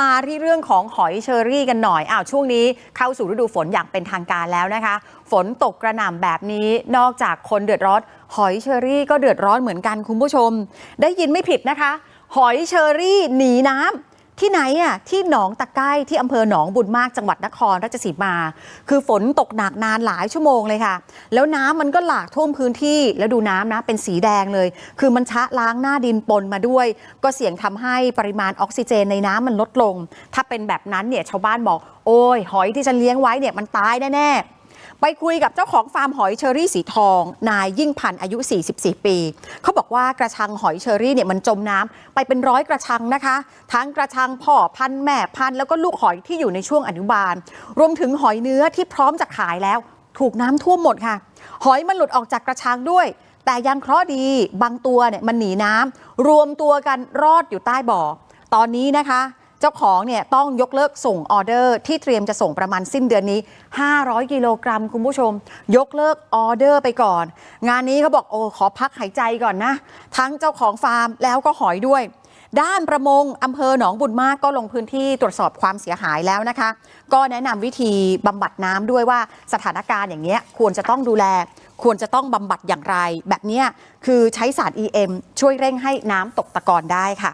มาที่เรื่องของหอยเชอรี่กันหน่อยอ้าวช่วงนี้เข้าสู่ฤดูฝนอย่างเป็นทางการแล้วนะคะ ฝนตกกระหน่ำแบบนี้นอกจากคนเดือดร้อน หอยเชอรี่ก็เดือดร้อนเหมือนกันคุณผู้ชม ได้ยินไม่ผิดนะคะ หอยเชอรี่หนีน้ำ ที่ไหนอะที่หนองตะไคร้ที่อำเภอหนองบุญมากจังหวัดนครราชสีมา คือฝนตกหนักนานหลายชั่วโมงเลยค่ะ แล้วน้ำมันก็หลากท่วมพื้นที่แล้วดูน้ำนะเป็นสีแดงเลย คือมันชะล้างหน้าดินปนมาด้วย ก็เสี่ยงทำให้ปริมาณออกซิเจนในน้ำมันลดลง ถ้าเป็นแบบนั้นเนี่ยชาวบ้านบอกโอ้ยหอยที่ฉันเลี้ยงไว้เนี่ยมันตายแน่ๆ ไปคุยกับเจ้าของฟาร์มหอยเชอรี่สีทอง นายยิ่งพันธ์อายุ 44 ปี เขาบอกว่ากระชังหอยเชอรี่เนี่ยมันจมน้ำไปเป็นร้อยกระชังนะคะ ทั้งกระชังพ่อพันธุ์แม่พันธุ์แล้วก็ลูกหอยที่อยู่ในช่วงอนุบาล รวมถึงหอยเนื้อที่พร้อมจะขายแล้ว ถูกน้ำท่วมหมดค่ะ หอยมันหลุดออกจากกระชังด้วย แต่ยังเคราะห์ดีบางตัวเนี่ยมันหนีน้ำรวมตัวกันรอดอยู่ใต้บ่อ ตอนนี้นะคะ เจ้าของเนี่ยต้องยกเลิกส่งออเดอร์ที่เตรียมจะส่งประมาณสิ้นเดือนนี้ 500 กิโลกรัมคุณผู้ชม ยกเลิกออเดอร์ไปก่อน งานนี้เขาบอกโอ้ขอพักหายใจก่อนนะ ทั้งเจ้าของฟาร์มแล้วก็หอยด้วย ด้านประมงอำเภอหนองบุญมากก็ลงพื้นที่ตรวจสอบความเสียหายแล้วนะคะ ก็แนะนำวิธีบำบัดน้ำด้วยว่าสถานการณ์อย่างเงี้ยควรจะต้องดูแลควรจะต้องบำบัดอย่างไร แบบเนี้ยคือใช้สาร EM ช่วยเร่งให้น้ำตกตะกอนได้ค่ะ